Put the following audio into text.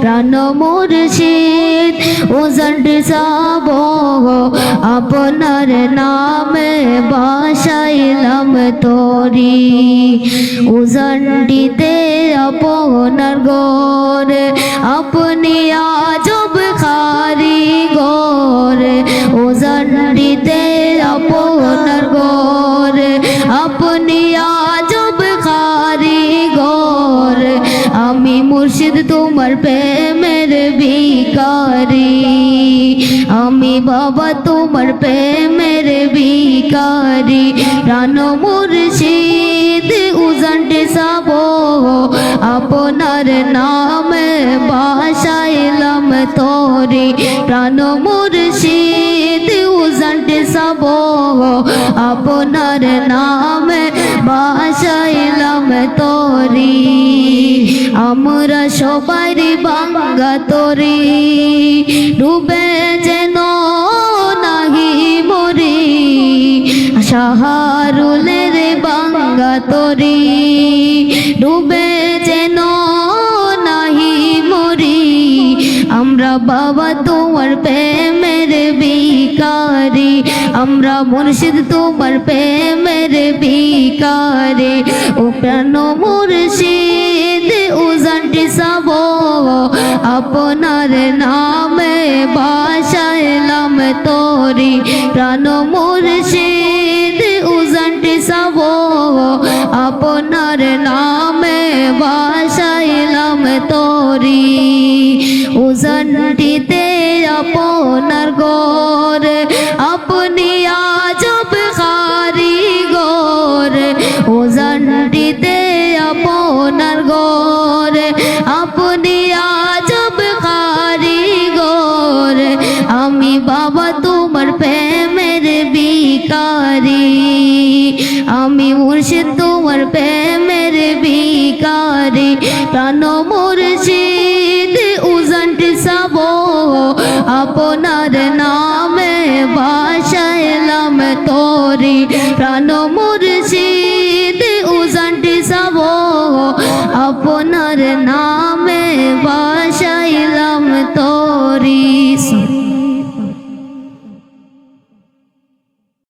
প্রাণ মুর্শিদ ওজন্ডি সাব আপনার নামে বাসাইলাম তোরি। উজন্ডিতে আপনার গোরে আপনি আজব খারি গোরে উজন্ডিতে আপনার তোমার প্রেমের ভিকারি আমি বাবা তোমার প্রেমের ভিকারি প্রাণ মুর্শিদ উজন্ডে সাব আপনার নামে বাসাইলাম তোরে প্রাণ মুর্শিদ সাব আপনার নামে বাসাইলাম তোরি। আমরা সবাই বাঙ্গা তোরি। ডুবে যেন নাহি মরি। সাহারুলের বাঙ্গা তোরি। ডুবে যেন নাহি মরি। আমরা বাবা তোমার বিকারি আমরা মুর্শিদ তোমার প্রেমের বিকারি ও প্রাণ মুর্শিদ উজানটি সাব। আপনার নামে বাসাইলাম তোরি। প্রাণ মুর্শিদ উজানটি সাব। আপনার নামে বাসাইলাম তোরি। উজানটিতে আমি মুর্শিদ তোমার প্রেমের বিকারে প্রাণ মুর্শিদ উজন্ট সাব। আপনার নামে বাসাইলাম তোরে, প্রাণ মুর্শিদ উজন্ট সাব। আপনার নাম